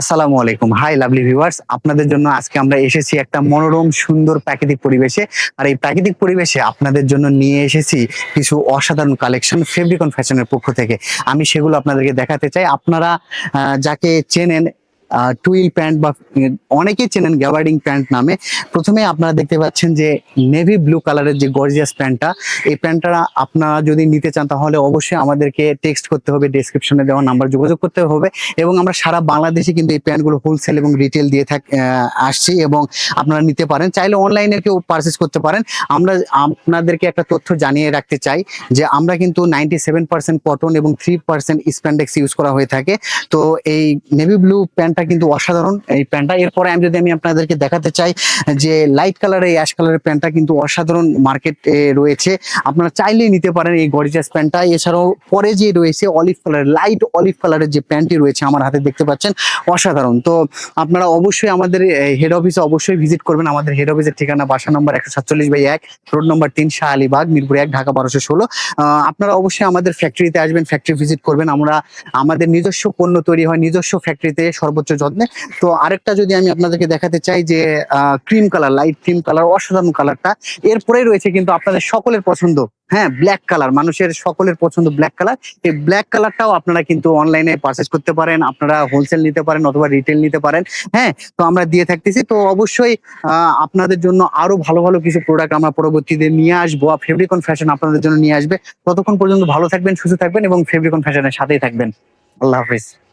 আসসালামু আলাইকুম। High lovely viewers আপনাদের জন্য আজকে আমরা এসেছি একটা মনোরম, সুন্দর প্রাকৃতিক পরিবেশে। আর এই প্রাকৃতিক পরিবেশে আপনাদের জন্য নিয়ে এসেছি কিছু অসাধারণ কালেকশন ফেব্রিকন ফ্যাশনের পক্ষ থেকে। আমি সেগুলো আপনাদেরকে দেখাতে চাই। আপনারা যাকে চেনেন টুইল প্যান্ট বা অনেকেই চেনেন গ্যাবার্ডিং প্যান্ট নামে। প্রথমে আপনারা দেখতে পাচ্ছেন যে নেভি ব্লু কালারের যে গর্জিয়াস প্যান্টটা, এই প্যান্টটা আপনারা যদি নিতে চান তাহলে অবশ্যই আমাদেরকে টেক্সট করতে হবে, ডেসক্রিপশনে দেওয়া নাম্বার যোগাযোগ করতে হবে এবং আমরা সারা বাংলাদেশে কিন্তু এই প্যান্টগুলো হোলসেল এবং রিটেল দিয়ে থাক আসছি এবং আপনারা নিতে পারেন। চাইলে অনলাইনে কেউ পারচেস করতে পারেন। আমরা, আপনাদেরকে একটা তথ্য জানিয়ে রাখতে চাই যে আমরা কিন্তু নাইনটি সেভেন পার্সেন্ট কটন এবং থ্রি পার্সেন্ট স্প্যান্ডেক্স ইউজ করা হয়ে থাকে। তো এই নেভি ব্লু প্যান্টটা কিন্তু অসাধারণ। এই প্যান্টটা, এরপরে আমি যদি আমি আপনাদেরকে দেখাতে চাই যে লাইট কালারের অ্যাশ কালারের প্যান্টটা কিন্তু অসাধারণ মার্কেট রয়েছে। আপনারা চাইলেই নিতে পারেন এই গরিজাস প্যান্টটা। এছাড়াও পরে যে রয়েছে অলিভ কালার লাইট অলিভ কালারের যে প্যান্টটি রয়েছে আমার হাতে দেখতে পাচ্ছেন, অসাধারণ। তো আপনারা অবশ্যই আমাদের হেড অফিসে অবশ্যই ভিজিট করবেন। আমাদের হেড অফিসের ঠিকানা বাসা নম্বর একশো সাতচল্লিশ বাই এক রোড নম্বর তিন, শাহ আলীবাগ মিরপুর এক, ঢাকা বারোশো ষোলো। আপনারা অবশ্যই আমাদের ফ্যাক্টরিতে আসবেন ফ্যাক্টরি ভিজিট করবেন। আমরা, আমাদের নিজস্ব পণ্য তৈরি হয়, নিজস্ব ফ্যাক্টরিতে সর্বোচ্চ যত্নে। তো আরেকটা যদি আমি আপনাদেরকে দেখাতে চাই যে cream colour light cream colour অসাধারণ কালারটা এরপরেই রয়েছে কিন্তু আপনাদের সকলের পছন্দ হ্যাঁ ব্ল্যাক কালার মানুষের সকলের পছন্দ ব্ল্যাক কালার এই ব্ল্যাক কালারটাও আপনারা কিন্তু অনলাইনে পারচেস করতে পারেন, আপনারা হোলসেল নিতে পারেন অথবা রিটেল নিতে পারেন হ্যাঁ। তো আমরা দিয়ে থাকতেছি, তো অবশ্যই আপনাদের জন্য আরও ভালো ভালো কিছু প্রোডাক্ট আমরা পরবর্তীতে নিয়ে আসব ফেব্রিকন ফ্যাশন আপনাদের জন্য নিয়ে আসবে। ততক্ষণ পর্যন্ত ভালো থাকবেন, সুস্থ থাকবেন এবং ফেব্রিকন ফ্যাশনের সাথেই থাকবেন। আল্লাহ হাফিজ।